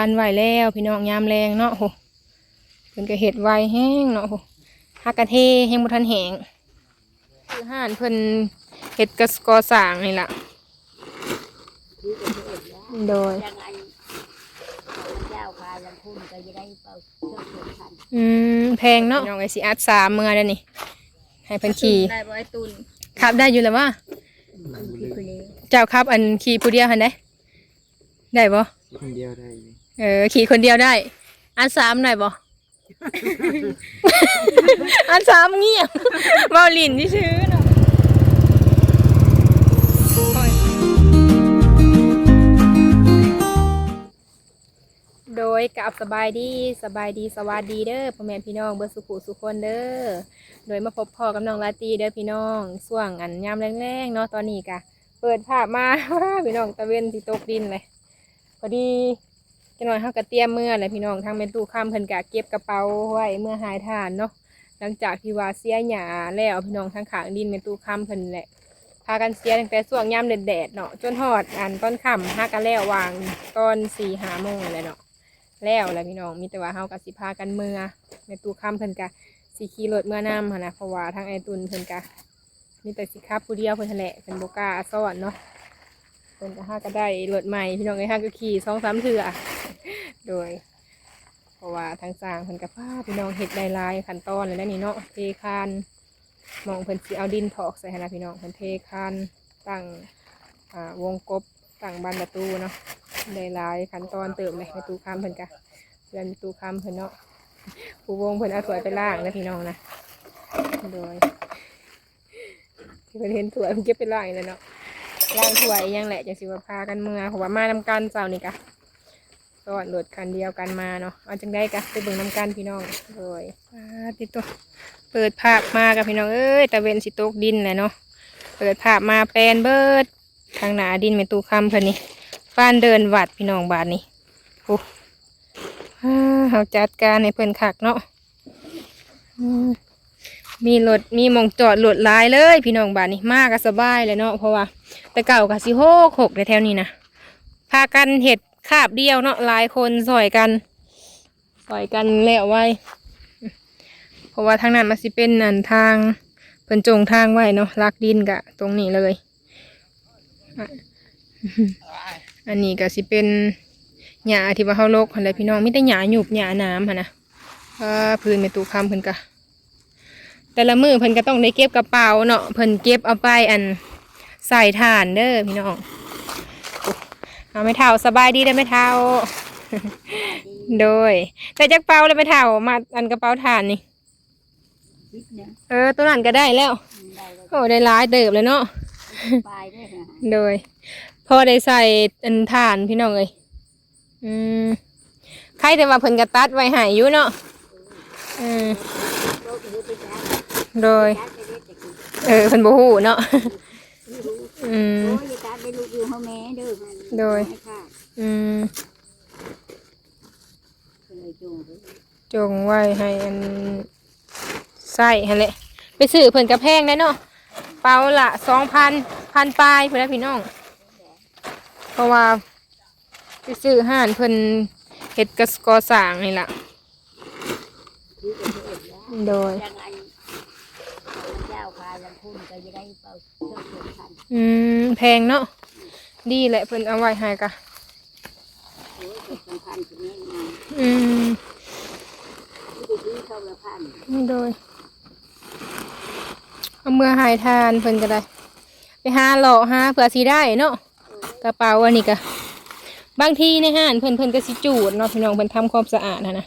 านไหวแล้วพี่น้องยามแรงเนาะโหเพิ่นก็เฮ็ดไวแห้งเนาะโหฮักกะเทแห้งบ่ทันแห้งคือห่านเพิ่นเฮ็ดกระกอสร้างนี่ล่ะที่จะเห็นแล้วโดยยังไงเจ้าพายลำพูนก็จะได้เป่าเครื่องเสียงทันอืมแพงเนาะน้องไอสิอัดสามเมื่อแล้วนี่ให้เพิ่นขี่ได้บ่ไอ้ตุนขับได้อยู่แล้วว่ามันคือคนนี้เจ้าครับอันขี่ผู้เดียวหันได้ได้บ่คนเดียวได้อยู่ เออ ขี่คนเดียวได้ อันสามได้บ่ อันสามเงียบเมาลินที่ซื้อเนาะโอ้ยโดยกับสบายดีสบายดีสวัสดีเด้อพ่อแม่พี่น้องเบอร์สุขุสุขคนเด้อโดยมาพบพ่อกับน้องลาตีเด้อพี่น้องส่วงอันยามแรงๆเนาะตอนนี้กะ เปิดภาพมา พี่น้องตะเวนที่ตกดินเลยพอดี จะหน่อยเฮากะเตรียมเมื่อเลยพี่น้องทางเป็นตู้ข้ามเพิ่นกะเก็บกระเป๋าไว้เมื่อหายทานเนาะหลังจากที่ว่าเสียหยาแล้วพี่น้องทางขางดินเป็นตู้ข้ามเพิ่นแหละพากันเสียตั้งแต่ช่วงยามแดดๆเนาะจนฮอดอันต้นค่ำหากันแล้ววางตอนสี่หาโมงเลยเนาะแล้วแหละพี่น้องมีแต่ว่าเฮากะสิพากันเมื่อในตู้ข้ามเพิ่นกะสิขี่รถเมื่อน้ำหนะเพราะว่าทางไอตุนเพิ่นกะมีแต่สิครับผู้เดียวเพิ่นแหละเป็นโบกล้าซ่อนเนาะ พิ่นก็ห้าก็ได้รถใหม่พี่น้องไอ้ห้าก็ขี่สองสามเถื่อโดย เพราะว่าทางสร้างเพิ่นก็พาพี่น้องเฮ็ดได้ลายขั้นตอนเลยนะนี่เนาะเทคานมองเพิ่นสิเอาดินถอกใส่ให้นะพี่น้องเพิ่นเทคานตั้งอ่าวงกบตั้งบานประตูเนาะได้ลายขั้นตอนเติมเลยประตูคามเพิ่นก็เพื่อนประตูคามเพิ่นเนาะผู้วงเพิ่นเอาสวยไปล่างนะพี่น้องนะโดยที่ประเทศถั่วยมันเก็บไปล่างเลยเนาะ ล่างถั่วยยังแหละจังสิว่าพากันเมืองเพราะว่ามานำกันเจ้านี่กะก็โหลดคันเดียวกันมาเนาะเอาจังได้กะไปเบิ่งนำกันพี่น้องโดยอ่าติดตัวเปิดภาพมากับพี่น้องเอ้ยตะเวนสิตกดินแหละเนาะเปิดภาพมาแปลนเบิดทางหนาดินเป็นตูคำเพิ่นนี่ฟ้านเดินวัดพี่น้องบาทนี่โอ้อ่าเอาจัดการในเพิ่นคักเนาะ มีรถมีมองจอดรถหลายเลย พี่น้องบ้านนี้มากก็สบายเลยเนาะเพราะว่า แต่เก่าก็สิโหกหกในแถวนี้นะพากันเห็ดคาบเดียวเนาะหลายคนซอยกันซอยกันแล้วไว้ เพราะว่าทางนั้นมันสิเป็นนันทางเพิ่นจงทางไว้เนาะลักดินกะ ตรงนี้เลยอะอันนี้ก็สิเป็นหญ้าที่ว่าเฮาลกหั่นแหละพี่น้องไมีแต่หญ้าหยุบหญ้าน้ำหั่นนะพื้นเป็นตูคำเพิ่นกะ แต่ละมือเพิ่นก็ต้องได้เก็บกระเป๋าเนาะเพิ่นเก็บเอาไปอันใส่ถ่านเด้อพี่น้องโอ้เอาไม่เท่าสบายดีได้อไม่เท่า โดย แต่จักเป๋าเลยไม่เท่ามาอันกระเป๋าถ่านนี่คิดเนี่ยเออตัวนั้นก็ได้แล้วได้แล้วโอ้ได้หลายเติบเลยเนาะปลายด้วยนะโดยพอได้ใส่อันถ่านพี่น้องเลยอืมใครแต่ว่าเพิ่นกระตัดไว้ใหายอยู่เนาะอืมโลกนี้ไปจ้า โดย เออเพิ่นบ่ฮู้เนาะ อืม โอ้ยจ้าได้ลูกอยู่ห้องแม่เด้อโดย ให้ค่ะอืมเลยจูงไปจงไว้ให้อันใส่ฮะแหละไปซื้อเพิ่นกระแพงได้เนาะเปาละสองพันพันปลายเพื่อนพี่น้อง เพราะว่าไปซื้อห่านเพิ่นเห็ดกระสกอสร้างนี่ล่ะที่จะเห็นแล้วโดยยังไงเจ้าพายลำ พูนก็จเป่าเครื่องเสียงทันอืมแพงเนาะดีแหละเพิ่นเอาไว้ให้กะโอ้ยเจ็ดสำคัญตรงนี้นะอืมที่ดีเข้าละพันโดยเอาเมื่อหายทานเพิ่นก็ได้ ไปหาหล่อหาเผื่อสีได้เนาะกระเป๋าอันนี้ก็บางทีในห้านเพิ่นเพิ่นก็สิจูดเนาะพี่น้องเพิ่นทำความสะอาดนะนะ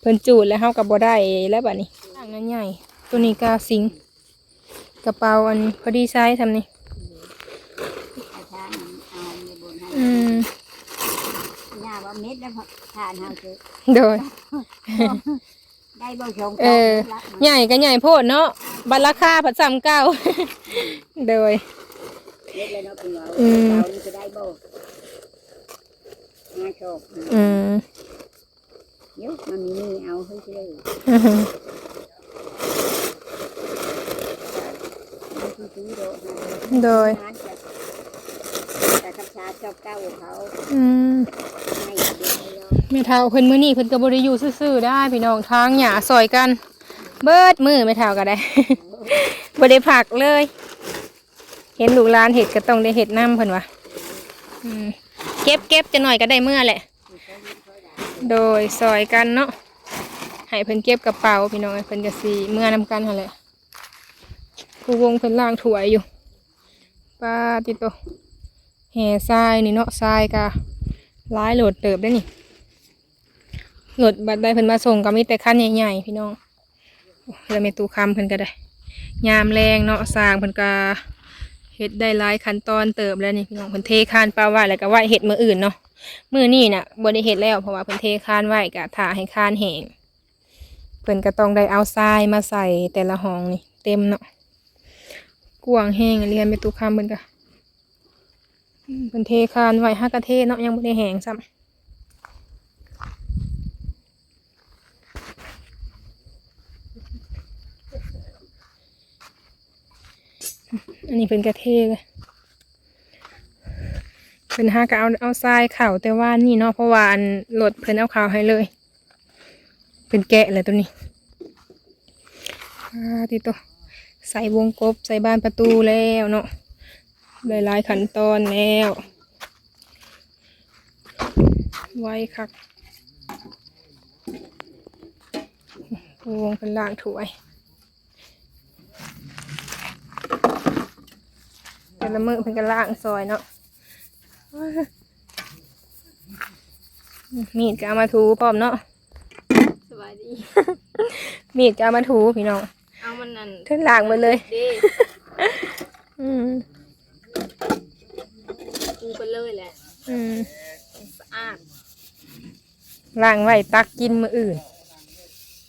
เพิ่นจูดแล้วเฮาก็บ่ได้แล้วบัดนี้ต่างนั้นใหญ่ตัวนี้ก็สิง กระเป๋าอันพอดีไซส์ทำนี่อาจารย์เอาในบนให้อืมย่าว่าเม็ดแล้วทานเฮาเจอโดยได้บ่ชงเออใหญ่ก็ใหญ่โพดเนาะบัตรราคาผัดซ้ำเก้าโดยเม็ดเลยเนาะเป็นว่าอืมเรานี่จะได้บ่มาโชคอืมเดี๋ยวมันมีนี่เอาเฮ้ยเลย อื้อหือ เอา ที่ซื้อโดโดยแต่คับชาชอบเก้าของเขาอืมให้เด็กแม่เฒ่าเพิ่นมื้อนี้เพิ่นก็บ่ได้อยู่ซื่อๆได้พี่น้องทางหญ้าซอยกัน เบิดมือแม่เฒ่าก็ได้ บ่ได้ผักเลย เห็นลูกหลานเห็ดก็ต้องได้เห็ดน้ำเพิ่นว่าอืมเก็บเก็บจะหน่อยก็ได้เมื่อแหละ โดยซอยกันเนาะให้เพิ่นเก็บกระเป๋าพี่น้องเพิ่นก็สิเมื่อนำกันหั่นแหละ ผู้วงเพิ่นล่างถวยอยู่ป้าติโตแห่ทรายนี่เนาะทรายกะร้ายโหลดเติบได้นี่โหลดบัดใดเพิ่นมาส่งก็มีแต่คันใหญ่ๆพี่น้องแล้วมีตู้คำเพิ่นก็ได้ยามแรงเนาะสร้างเพิ่นก็เฮ็ดได้หลายขั้นตอนเติบแล้วนี่พี่น้องเพิ่นเทคานปลาไว้แล้วก็ไว้เฮ็ดมืออื่นเนาะมือนี้น่ะบ่ได้เฮ็ดแล้วเพราะว่าเพิ่นเทคานไว้ก็ถ่าให้คานแห้งเพิ่นก็ต้องได้เอาทรายมาใส่แต่ละห้องนี่เต็มเนาะ กวางแห้งเรียนไปตุคามเพิ่นก็อืมเพิ่นเทคานไว้ฮักกะเทเนาะยังบ่ได้แห้งซ้ำอันนี้เป็นกระเทเลยเป็นห้ากะเอาเอาทรายเข่าแต่ว่านี่เนาะเพราะว่าอันรถเพิ่นเอาเข่าให้เลย เป็นแกะเลยตัวนี้อ่าติโต ใส่วงกบใส่บานประตูแล้วเนาะหลายๆขั้นตอนแล้ว ไว้คักวงเป็นล่างถวย แต่ละมือเพิ่นก็ล่างซอยเนาะมีดก็เอามาถูพร้อมเนาะสบายดี มีดก็เอามาถูพี่น้อง เอามันนั่นทึ่งล่างไปเลยดีอืมกูไปเลยแหละอืมสะอาดล่างไว้ตักกินมืออื่น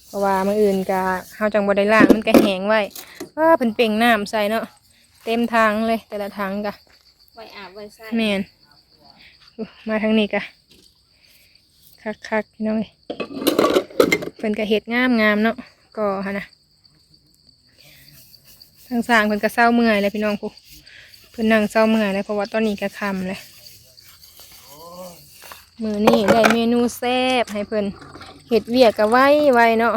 เพราะว่ามืออื่นก็เฮาจังบ่ได้ล่างมันก็แห้งไว้ว่าเพิ่นเป่งน้ำใส่เนาะเต็มทางเลย แต่ละทางก็ไว้อาบไว้ใส่แม่นอุ๊ยมาทางนี้ก็คักๆพี่น้องเอ้ยเพิ่นก็เฮ็ดงามๆเนาะก็หั่นน่ะ ทางสร้างเพิ่นก็เศร้าเมื่อยเลยพี่น้องผู้เพิ่นนั่งเศร้าเมื่อยเลยเพราะว่าตอนนี้ก็คำเลยมือนี่ได้เมนูแซ่บให้เพิ่นเห็ดเวียกก็ไว้ไว้เนาะ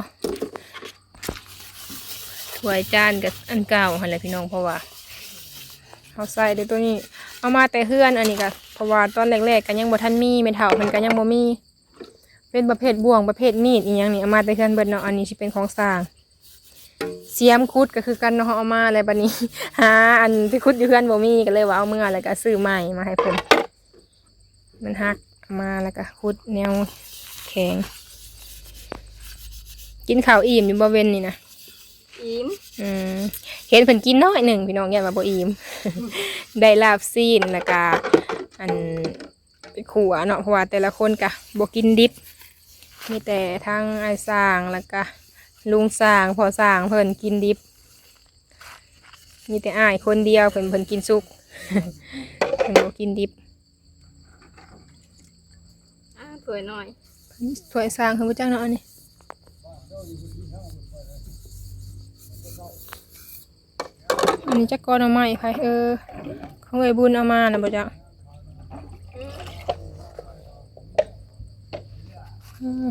ถ้วยจานกับอันเก่าหั่นแหละพี่น้องเพราะว่าเอาใส่ในตัวนี้ เอามาแต่เฮือนอันนี้ก็เพราะว่าตอนแรกๆก็ยังบ่ทันมีเม็ดเถาเพิ่นก็ยังบ่มี เป็นประเภทบ่วงประเภทมีดอีหยังนี่เอามาแต่เฮือนเบิดเนาะอันนี้สิเป็นของสร้าง เสียมคุดก็คือกันเนาะเอามาอะไรบัดนี้หาอันที่คุดอยู่เพื่อนบ่มีก็เลยว่าเอาเมื่อแล้วก็ซื้อใหม่มาให้เพิ่นมันหักเอามาแล้วก็คุดแนวแข็ง กินข้าวอิ่มอยู่บ่เว้นนี่นะอิ่มอืมเห็นเพิ่นกินน้อยหนึ่งพี่น้องอย่ามาบ่อิ่มได้ลาบซีนแล้วก็อันไปขัวเนาะเพราะว่าแต่ละคนก็บ่กินดิบมีแต่ทั้งไอ้สร้างแล้วก็ ลุงสร้างพอสร้างเพิ่นกินดิบ มีแต่อ้ายคนเดียวเพิ่นเพิ่นกินสุกเพิ่นบ่กินดิบอ่าถวยหน่อยถ้วยสร้างเพิ่นบ่จักเนาะอันนี้อันนี้จักก้อนเอาไม้ไผเออเขาเอ้ยบุญเอามาน่ะบ่จักเออ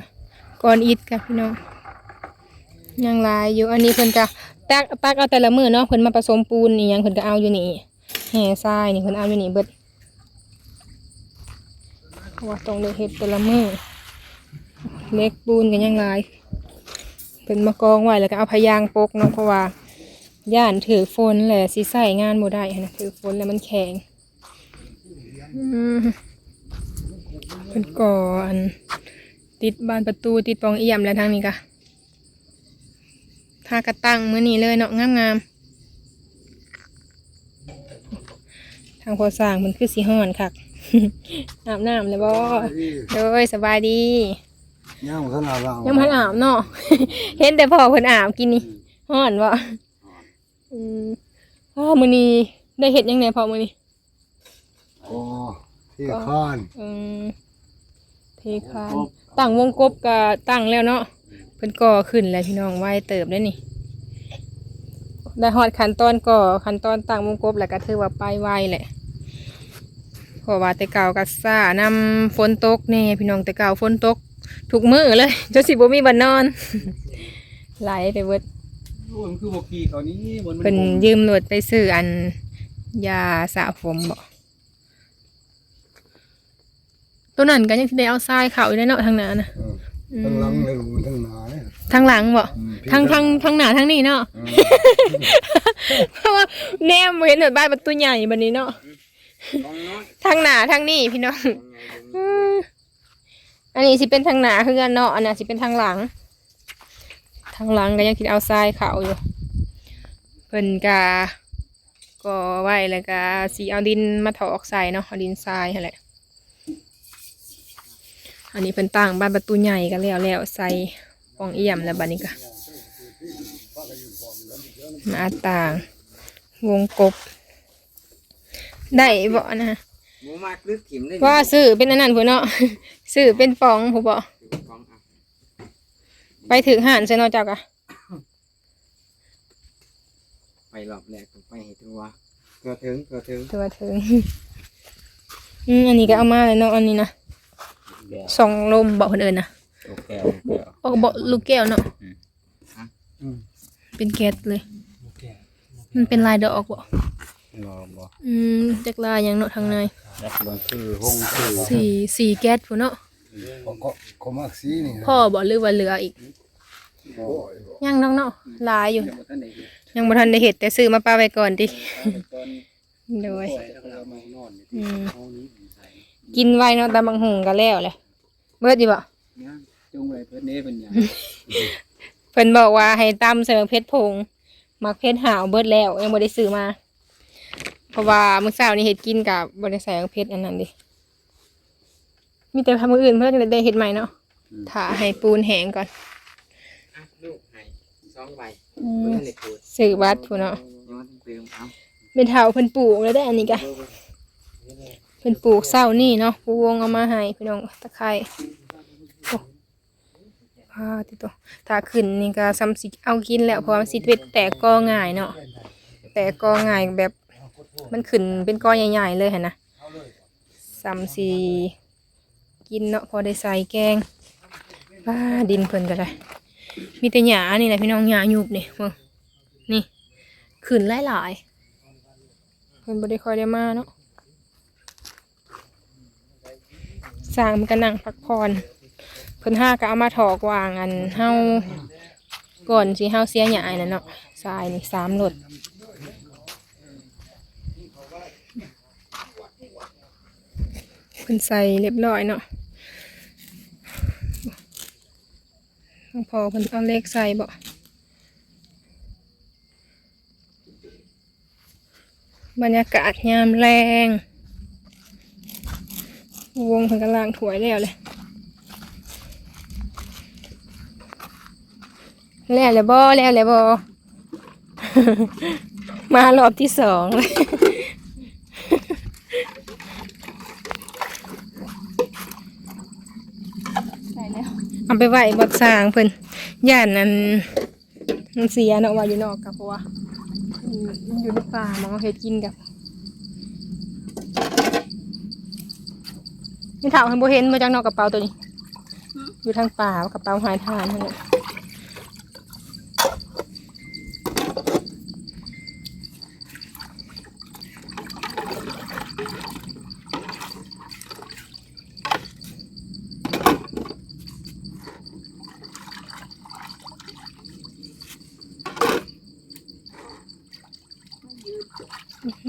ก้อนอิฐค่ะพี่น้อง ยังลายอยู่อันนี้เพิ่นก็ตักตักเอาแต่ละมือเนาะเพิ่นมาผสมปูนนี่ยังเพิ่นก็เอาอยู่นี่แห่ทรายนี่เพิ่นเอาอยู่นี่เบิดเพราะว่าต้องได้เฮ็ดแต่ละมือเล็กปูนก็ยังลายเพิ่นมากองไว้แล้วก็เอาพยางปกเนาะเพราะว่าย่านถือฝนแหละสิใส่งานบ่ได้นะถือฝนแล้วมันแข็งเพิ่นก่อน ติดบานประตูติดปองเอี่ยมแล้วทางนี้ก็ ทากระตั้งมื้อนี้เลยเนาะงามงามๆทางพอสร้างมันคือสีห่อนคักอาบน้ำเลยบ่โดยสบายดีย่างขนาดเรายังพันอาบเนาะเห็นแต่พ่อเพิ่นอาบกินนี่ห่อนบ่อืมพ่อมื้อนี้ได้เฮ็ดยังไงพ่อมื้อนี้โอ้ที่ข้านอืมเทคานตั้งวงกบก็ตั้งแล้วเนาะ เพิ่นก่อขึ้นแล้วพี่น้องไว้เติบได้นี่ ได้ฮอดขั้นตอนก่อขั้นตอนตั้งวงกบแล้วก็ถือว่าไปไวแหละพอราะว่าแต่เก่าก็ซ่านำฝนตกแน่พี่น้องแต่เก่าฝนตกทุกมื้อเลยจนสิบ่มีบันนอน ไหลไปเบิดโอ้ยมันคือบอกขี่เขานี้บนมันเพิ่นยืมรถไปซื้ออันยาสระผมบ่ตัวนั้นก็ยังสิได้เอาทรายเข้าอยู่ในเนาะทางหน้านะเอออืม ทั้งหลังเลยมันทั้งหนาเนี่ย ทางหลังบ่อืมพี่ทางก็ ทางทางหน้าทางนี้เนาะอืมเพราะว่าแนมบ่เห็นเหมือนบ้านประตูใหญ่บัดนี้เนาะต้องน้อยทางหน้าทางนี้พี่น้องอืมอันนี้สิเป็นทางหน้าคือกันเนาะ อันนั้นสิเป็นทางหลัง ทางหลังก็ยังคิดเอาทรายเข้าอยู่ เพิ่นกาก็ไว้แล้วก็สีเอาดินมาถอกใส่เนาะเอาดินทรายนั่นแหละ อันนี้เพิ่นตั้งบ้านประตูใหญ่กันแล้วแล้วใส่ปองเอี่ยมแล้วบัดนี้ก็หน้าต่าง วงกบ ได้บ่นะหมูมากลึกถิ่มได้ว่าซื้อเป็นอันนั้นพุ่นเนาะซื้อเป็นปองผู้บ่ของอะไปถึงห่านใช่เนาะเจ้ากะไปรอบแรกต้องไปให้ถึงว่าเกิดถึงเกิดถึงตัวถึงอืมอันนี้ก็เอามาเลยเนาะอันนี้นะ สองลมบอกคนอื่นนะโอเคโอเคโอ้บอกลูกแก้วเนาะอืมเป็นแก๊สเลย มันเป็นลายดอกบ่รอบ่อืมจากลายอย่างเนาะทางในรักบางคือห้องคือสีสีแก๊สพุ่นเนาะก็ก็ก็มักสีนี่นะพ่อบอกหรือว่าเหลืออีกโอ้ยบ่ยังน้องเนาะลายอยู่เดี๋ยวบ่ท่านได้เฮ็ดยังบ่ทันได้เห็ดแต่ซื้อมาป้าไว้ก่อนดิตอนโดยใส่แล้วก็เอามานอนนี่อืม เอานี้ใส่ กินไว้เนาะตาบังหุงก็แล้วเลยเบิดดีบ่ย่างจุงไว้เพิ่นเด้เพิ่นหยังเพิ่นบอกว่าให้ตำเสริมเพชรผงมักเพชรหาวเบิดแล้วยังบ่ได้ซื้อมา เพราะว่ามื้อเช้านี้เฮ็ดกินกับบ่ได้ใส่เพชรอันนั้นดิมีแต่ทำมื้ออื่นเพิ่นจะได้เฮ็ดใหม่เนาะถ้าให้ปูนแห้งก่อนอะลูกให้สองใบอืเพิ่มนได้พูดซื้อบัตรพุ่นเนาะย้อนเติมเอาเป็นเฒ่าเพิ่นปลูกแล้วได้อันนี้กะ เพิ่นปลูกเช้านี่เนาะปูวงเอามาให้พี่น้องตะไคร้โอ้พาติโตถ้าขึ้นนี่ก็ซ้ำสิเอากินแล้วเพราะว่ามันสิเป็นแตกกอง่ายเนาะแต่กอง่ายแบบ มันขึ้นเป็นกอใหญ่ ๆ เลยเห็นนะซ้ำสีกินเนาะพอได้ใส่แกงว้าดินเพิ่นก็ได้ มีแต่หญ้านี่แหละพี่น้องหญ้าหยุบนี่เบิ่งนี่ขึ้นหลายๆเพิ่นบ่ได้คอยได้มาเนาะ สร้างมันก็นั่งพักผ่อนเพิ่นห้าก็เอามาถอกวางอันเฮาก่อนสิเฮาเสียหญ้านั่นเนาะทรายนี่สามรถเพิ่นใส่เรียบร้อยเนาะต้องพอเพิ่นเอาเลขใส่บ่บรรยากาศยามแรง วงเพิ่นกำลังถวยแล้วเลยแล้วเลยบ่แล้วเลยบ่มารอบที่สองเลยเอาไปไหว้บดสร้างเพิ่นย่านนั้นมันเสียเนาะว่าอยู่นอกกับเพราะว่าอืมมันอยู่ในป่าหมองเอาเฮ็ดกินกับ นี่ถามเพิ่นบ่เห็นมาจากนอกกระเป๋าตัวนี้ อยู่ทางป่ากระเป๋าหายทานนั่นแหละ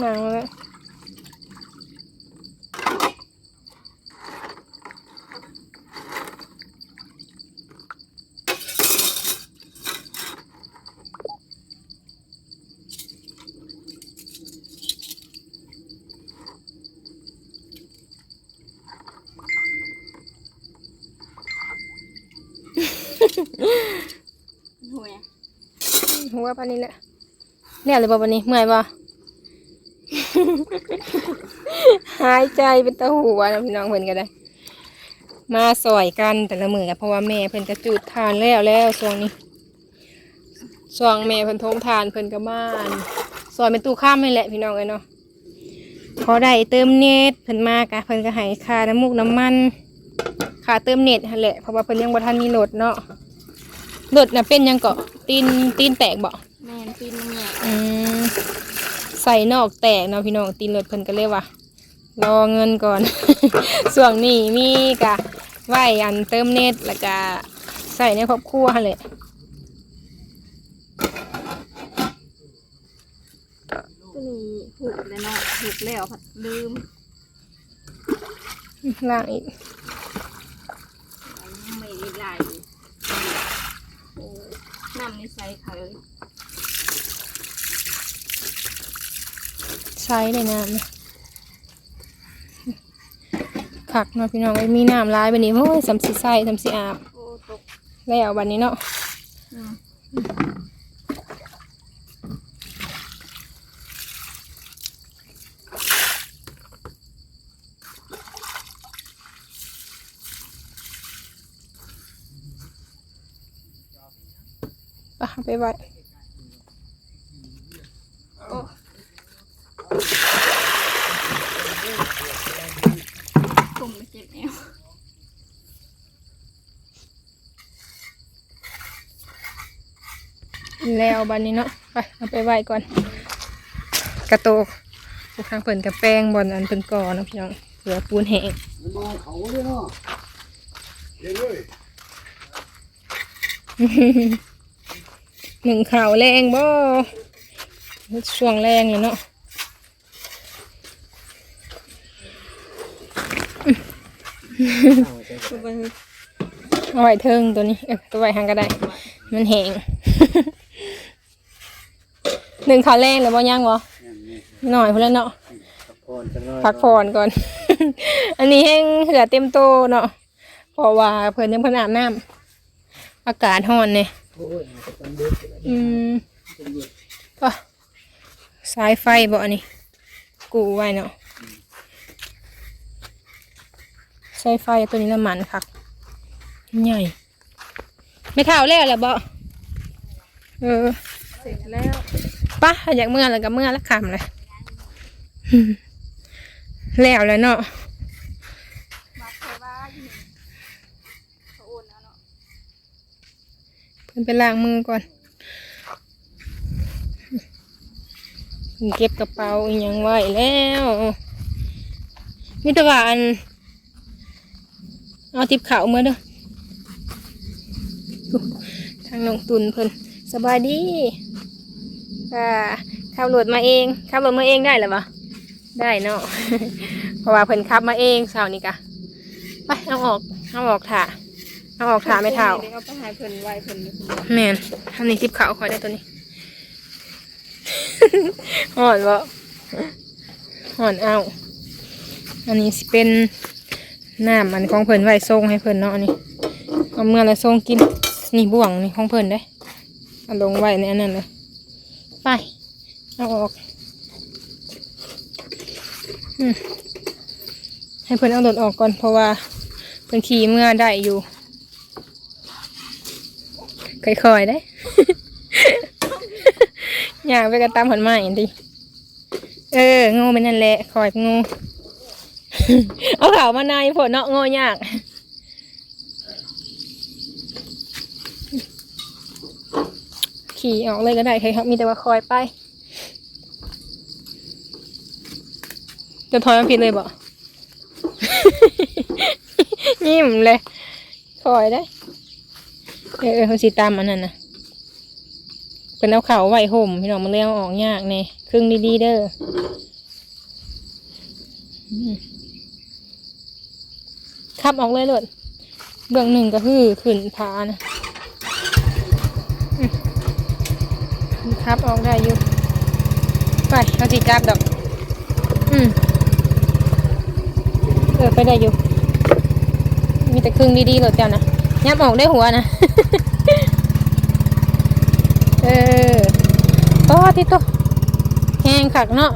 นางแล้ว หัวปานนี้แหละเนี่เลยบ่วันนี้เมื่อยบ่หายใจเป็นตะหัวนะพี่น้องเพิ่นก็ได้ มาซอยกันแต่ละมือกันเพราะว่าแม่เพิ่นก็จุดทานแล้วแล้วช่วงนี้ช่วงแม่เพิ่นทมทานเพิ่นก็บ้านซอยเป็นตู้ข้ามนี่แหละพี่น้องเอ้ยเนาะพอได้เติมเน็ตเพิ่นมากะเพิ่นก็ให้ค่าน้ำมูกน้ำมันค่าเติมเน็ตหั่นแหละเพราะว่าเพิ่นยังบ่ทันมีรถเนาะ รถน่ะเป็นหยังเกาะตีนตีนแตกบ่แม่นปีนแม่อืมใส่นอกแตกเนาะพี่น้องตีนรถเพิ่นก็เลยว่ารอเงินก่อน ส่วงนี้มีกะไว้อันเติมเน็ตแล้วก็ใส่ในครอบครัวหั่นแหละตัวนี้ผูกแล้วเนาะผูกแล้วผัดลืมล่างอีกยังไม่ได้ไหลโอ้ น้ำในใส่เขาเลยใช้เลยน้ำนะขักเนาะพี่น้องเอ้ยมีน้ำลายบันนี้โอ้ยสำสีใส่สำสีอาบโอ้ตกแล้ววันนี้เนาะ อืม ไปเอาไปไว้ตุ่มไปเจ็บแอวแล้ววันนี้เนาะไปเอาไปไว้ก่อน กระโตกพวกทางเปิ่นกับแป้งบอลอันเปิ่นก่อเนาะพี่น้องเหลือปูนแห้งมันมาเขาเลยเนาะเดี๋ยวเลย หนึ่งข่าวแรงบ่ช่วงแรงเลยเนาะเอาไว้เทิงตัวนี้เออตัวไว้หางก็ได้ มันแห้งหนึ่งข่าวแรงแล้วบ่ยังบ่หน่อยพอแล้วเนาะพักผ่อนจังเลยพักผ่อนก่อน อันนี้แห้งเหือเต็มโตเนาะเพราะว่าเพิ่นยังเพิ่นอาบน้ำอากาศร้อนเนี่ย อืมก็สายไฟบ่อันนี้กูไว้เนาะสายไฟตัวนี้น้ำมันคักใหญ่ไม่เท่าแล้วแหละบ่เออเสร็จแล้วปะอยากเมื่อแล้วก็เมื่อแล้วคำเลยแล้วแล้วเนาะ มาใส่ว่าอยู่นี่เขาโอนแล้วเนาะ เพิ่ นไปล้างมือก่อนเก็บกระเป๋าอหยังไหวแล้วมิตรวานเอาติบขาเมื่อเด้ออุ๊ยทางน้องตุนเพิ่นสบายดีค่ะขับรถมาเองขับรถมาเองได้หรือเปล่าได้เนาะเพราะว่าเพิ่นขับมาเองเช้านี้กะไปเอาออกเอาออกถ่า เอาออกถ่าไม่เท่าเอาไปใหายเพิ่นไว้เพิ่นอยู่แม่นทำนี้ทิปขาวคอยได้ตัวนี้ห่อนบ่ห่อนเอาอันนี้สิเป็นน้ำอันของเพิ่นไว้ส่งให้เพิ่นเนาะอันนี้เอาเมื่อไรส่งกินนี่บ่วงนี่ของเพิ่นได้เอาลงไว้ในอันนั้นเลยไปเอาออกอืมให้เพิ่นเอารถออกก่อนเพราะว่าเพิ่นขี่เมื่อได้อยู่ ค่อยๆได้ อยากไปกระตามผลไม้อันดิเออง่เป็นนั่นแหละคอยง่เอาข่าวมานายผลเนาะง่ยากขี่ออกเลยก็ได้ใครครับมีแต่ว่าคอยไปจะถอยมาผิดเลยบ่ ยิ้มเลยคอยได้ เออเออเขาสิตามอันนั้นนะเป็นเอาเข่าไหวห่มพี่น้องมันเลี้ยงออกยากเนี่ยครึ่งดีๆเด้อขับออกเลยเลยเบื้องหนึ่งก็คือขึ้นผานะขับออกได้อยู่ไปเอาจีกราบดอก อืมเออไปได้อยู่ มีแต่ครึ่งดีๆเลยเจ้านะ ยับออกได้หัวนะ เออโอ้ที่ตัวแห้งขักเนาะ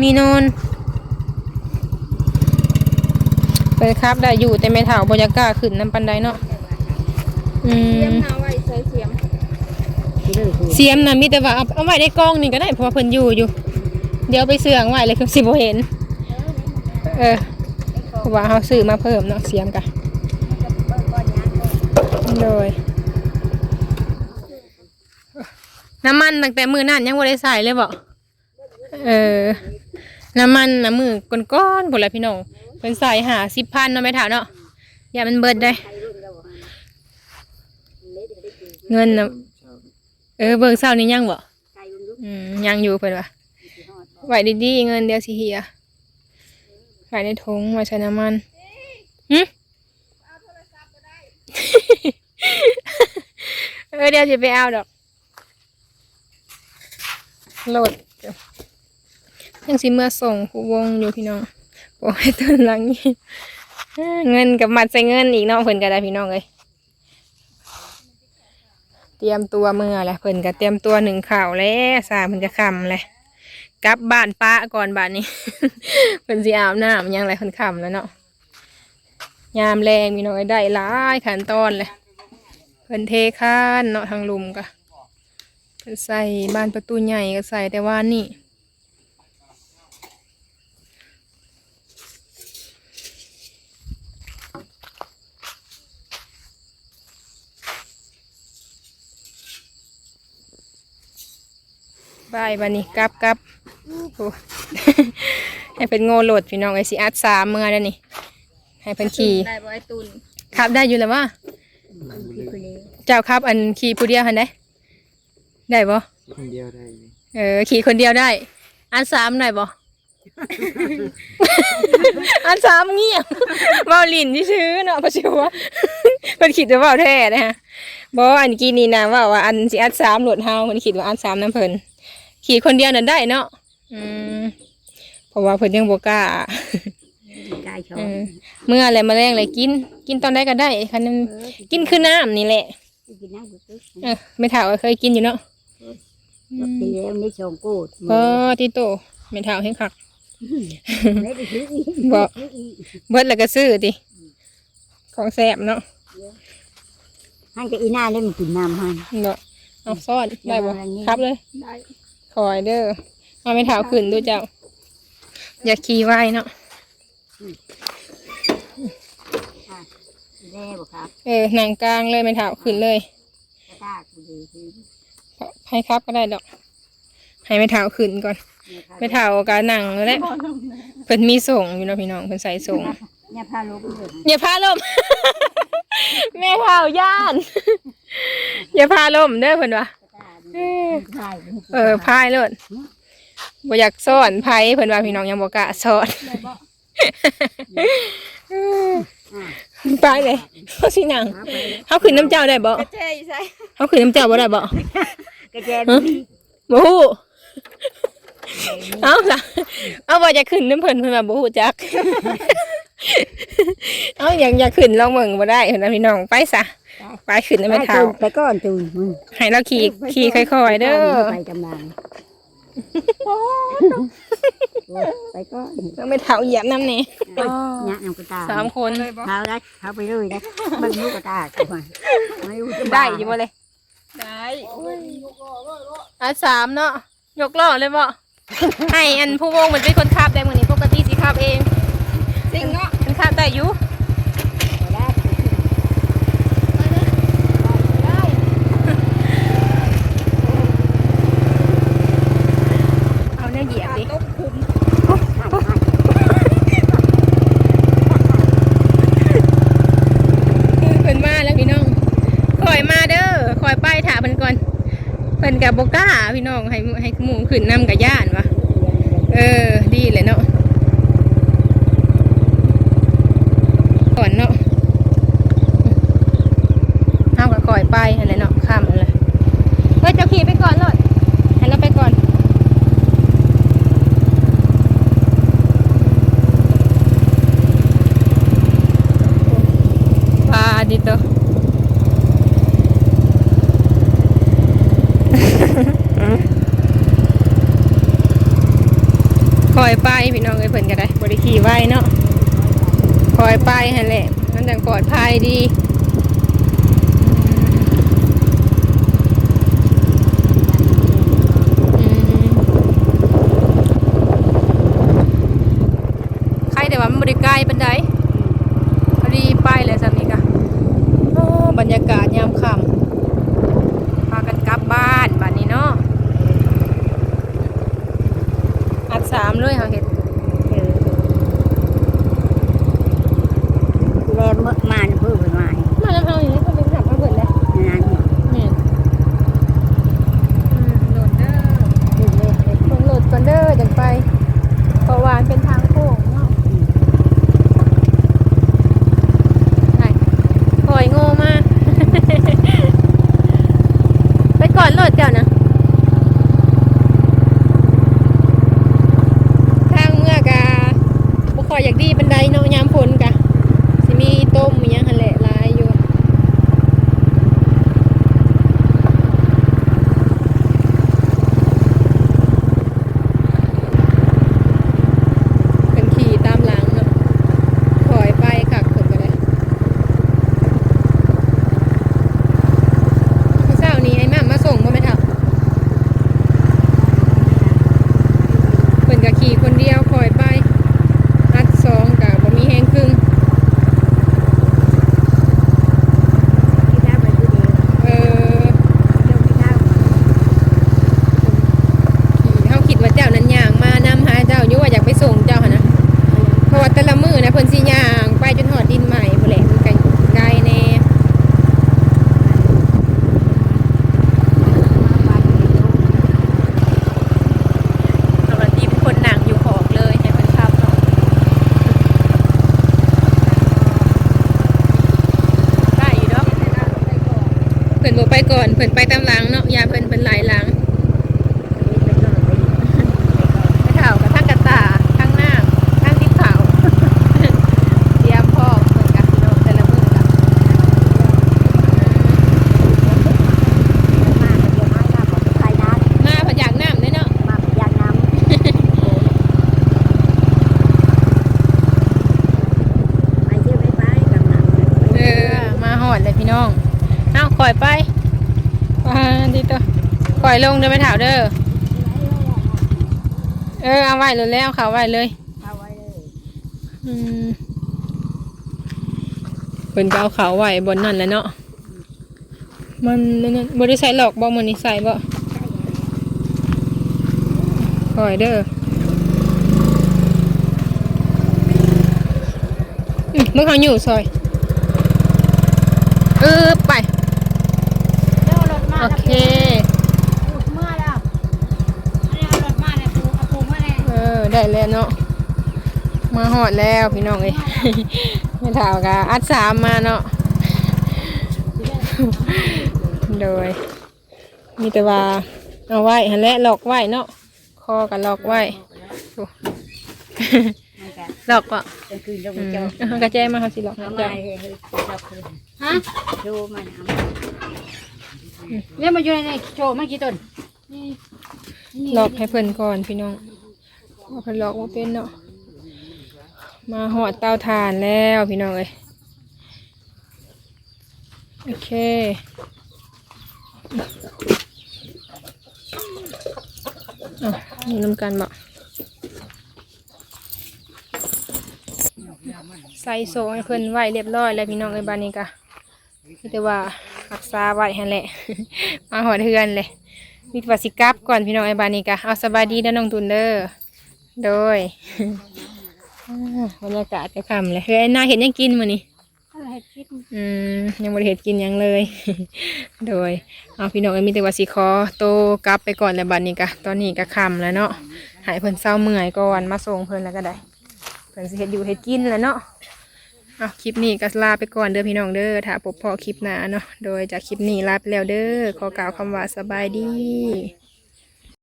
มีนอนไปครับได้อยู่แต่ไม่เท่าบรรยากล้าขึ้นน้ำปันไดเนาะ อืเสียมมหาไว้ใส่เสียมเสียมนะมีแต่ว่าเอาเอาไว้ในกล้องนี่ก็ได้เพราะว่าเพิ่นอยู่อยู่ เดี๋ยวไปเสื่องไว้เลยคือสิบ่เห็น เออเพราะว่าเฮาซื้อมาเพิ่มเนาะเสียมกะ โดย น้ำมันตั้งแต่มือนั่นยังบ่ได้ใส่เลยบ่เออ น้ำมันน้ำมือก้อนๆพุ่นละพี่น้องเพิ่นใส่หา10,000เนาะแม่ถาเนาะอย่ามันเบิดได้ เงินน่ะเออเบิ่งเช้านี้ยังบ่อืมยังอยู่เพิ่นว่าไว้ดีๆเงินเดี๋ยวสิเหียขายในถุงไว้ใช้น้ำมันหึ เออเดี๋ยวจะไปเอาดอกโหลดยังสิเมื่อส่งผู้วงอยู่พี่น้องโอ้ยต้นหลังนี้เอ้อเงินกับมัดใส่เงินอีกเน้องเพิ่นก็ได้พี่น้องเลยเตรียมตัวเมื่อแหละเพิ่นก็เตรียมตัวหนึ่งข่าวแล้วสาเพิ่นจะคำเลยกลับบ้านป้าก่อนบ้านนี้เพิ่นสิอาบน้ำยังไรเพิ่นคำแล้วเนาะยามแรงมีน้อยได้หลายขั้นตอนเลย เพิ่นเทคานเนาะทางลุมก็เพิ่นใส่บ้านประตูใหญ่ก็ใส่แต่ว่านี่บายบันนี้กลับกลับโอ้ให้เพิ่นโง่โหลดพี่น้องไอสิอัดสามเมื่อแล้วนี่ให้เพิ่นขี่ได้บ่ไอ้ตุนขับได้อยู่แล้วว่า พี่คนนี้เจ้าครับ อันขี่ผู้เดียวหันได้ได้บ่คนเดียวได้อยู่เออขี่คนเดียวได้ อันสามได้บ่ อันสามเงียบเว้าลินที่ซื้อเนาะเพราะชิวะเพิ่นคิดว่าเว้าแท้นะฮะบ่อันกี้นี่นะว่าว่าอันสิอันสามโหลดเฮาเพิ่นคิดว่าอันสามนํเพิ่นขี่คนเดียวนั่นได้เนาะอืมเพราะว่าเพิ่นยังบ่กล้า กายชอเอบอเมื่ออะไรมาแรงเลยกิน กินตอนใดก็ได้คันนั้นกินคือน้ำนี่แหละกินน้ำกุ๊กเออไม่ถาวเคยกินอยู่เนาะกินแล้วนี่ชงกูดก็ที่โตไม่ถาวให้คัก ไม่ได้ซื้ออีกบ่ ซื้ออีกเบิดแล้วก็ซื้อติของแสบเนาะให้กับอีหน้าเล่นกินน้ำให้เนาะเอาซ่อนได้บ่อย่างนี้ครับเลย ได้ คอยเด้อเอาไม่ถาวขึ้นดูเจ้า อย่าขี่ไว้เนาะ แน่บ่ครับเออหนังกลางเลยไม่ถาวขึ้นเลยกระตากกูดีคือให้ครับก็ได้ดอก ให้ไม่ถาวขึ้นก่อนไม่ถาวก็นั่งแล้วแหละเพิ่นมีส่งอยู่เนาะพี่น้องเพิ่นใส่ส่งเนี่ยพาลบเลยอย่าพาล่มแม่ข่าวย่านอย่าพาล่มเด้อเพิ่นว่าเออใช่เออพายโลดบ่อยากสอนไผเพิ่นว่าพี่น้องยังบ่กล้าสอน ไปเลยเขาสิหนังเฮาขึ้นน้ำเจ้าได้บ่เจ๊ใช่เฮาขึ้นน้ำเจ้าบ่ได้บ่กระเจมีบ่ฮู้เอาล่ะเอาว่าจะขึ้นน้ำเพิ่นเพิ่นว่าบ่ฮู้จักเอาอยากอยากขึ้นลองเบิ่งบ่ได้เพิ่นว่าพี่น้องไปซะไปขึ้นได้ไหมเท้าไปก้อนตูนมึงให้เราขี่ขี่ค่อยๆเด้อไปกำลัง ไปก้อนเราไม่เท้าเหยียบน้ำนี่เนี่ยน้ำกระตาสามคนเท้าได้เท้าไปเลยได้มันลูกกระตาเข้ามาไม่รู้จะได้อยู่บ่เลยได้อันสามเนาะยกล้อเลยบ่ให้อันผู้วงมันเป็นคนขับได้มื้อนี้ปกติสิขับเองจริงเนาะมันขับได้อยู่ ได้ เอาเนี่ยเหยียบดิเพิ่นมาแล้วพี่น้องคอยมาเด้อคอยไปถามเพิ่นก่อนเพิ่น กับบกล้าพี่น้องให้ให้หมู่ขึ้นนํกับย่านวะเออ ดีเลยเนาะ อยไปฮะแหละ มันจังปลอดภัยดีใครแต่ว่ามันบริกล้ปันได กดีบันไดเนาะยามฝนกะสิมีต้มมีหยังหันแหละหลายอยู่เป็นขี่ตามหลังเนาะถอยไปคักเพิ่นก็ได้เมื่อเช้านี้ไอ้แม่มาส่งบ่แม่นเฒ่า เพิ่นก็ขี่คนเดียวคอยไปอัดสองกับบ่มีแฮงครึ่ง ที่ได้ไปที่เดียว เออ เดี๋ยวที่ได้ ขี่เฮาคิดว่าเจ้านั้นย่างมานำหาเจ้าอยู่ว่าอยากไปส่งเจ้าหั่นนะเพราะว่าแต่ละมื้อนะเพิ่นสิย่างไปจนฮอดดินใหม่พุ่นแหละมันไกลไกลแน่ปกติเป็นคนนั่งอยู่ขอกเลยให้เพิ่นขับเนาะได้อยู่ดอก เพิ่นบ่ไปก่อน เพิ่นไปตามหลังเนาะยาเพิ่นหลายหลังไปเฒ่ากับทางกระตาทางหน้าทางทิศเขา เตรียมพ่อเพิ่นกับพี่น้องแต่ละมื้อกับ มาเดี๋ยวมาหน้าบอกใครน้ มาพะยากน้ำเด้เนาะำมาพยานน้ำไปเที่ยวไปไปกับน้ำ เออมาฮอดเลยพี่น้องเอ้าคอยไปว่าดีตัวคอย ลงเด้อไปเฒ่าเด้อ เออเอาไว้เลยแล้วเขาไว้เลยเอาไว้เลยอืมเพิ่นก็เอาเขาไว้บนนั่นแหละเนาะ มันนั่นนะบ่ได้ใส่หลอกบ่มันนี่ใส่บ่คอยเด้ออืมมึงเขาอยู่ซอยเออไป เดี๋ยวรถมา โอเค เมื่อแล้วอันนี้เอารถมาเนี่ยปูเอาปูมาเนี่ย เออ ได้แล้วเนาะมาหอดแล้วพี่น้องเอ้ยไม่ถาวกะอัดสามมาเนาะโดย มีแต่ว่าเอาไว้หันแหละหลอกไว้เนาะคอกันหลอกไว้โอ้มันจะหลอกปะกลางคืนลงอืมเจ้าเอากระแจมาเขาสิหลอกเอาเขามาเจ้าให้ให้เราคืนฮะดูมันเอาเนี่ยมาอยู่ในโชว์ไม่กี่ต้นหลอกให้เพิ่นก่อนพี่น้อง ว่าเพิ่นหลอกว่าเป็นเนาะมาหอดเตาถ่านแล้วพี่น้องเอ้ยโอเคอะนี่น้ำกันบ่ใส่โซ่ให้เพิ่นไหวเรียบร้อยแล้วพี่น้องเอ้ยบานนี้กะแต่ว่ารักษาไหว้หั่นแหละ มาหอดเฮือนเลยมีแต่ว่าสิกับก่อนพี่น้องไอ้บานนี้กะเอาสบายดีเด้อน้องตุนเด้อ โดยบรรยากาศก็คำเลยเฮ้ยนาเห็นยังกินมื้อนี้อืมยังบริเหตุกินยังเลย โดยเอาพี่น้องเอมีแต่ว่าสิขอโตกลับไปก่อนแล้วบัดนี้กะตอนนี้ก็ค่ำแล้วเนาะหายเพิ่นเศร้าเมื่อยก่อนมาส่งเพิ่นแล้วก็ได้เพิ่นสิเฮ็ดอยู่เฮ็ดกินแล้วเนาะเอาคลิปนี้ก็ลาไปก่อนเด้อพี่น้องเด้อถ้าพบพอคลิปหน้าเนาะโดยจากคลิปนี้ลาไปแล้วเด้อขอกล่าวคำว่าสบายดี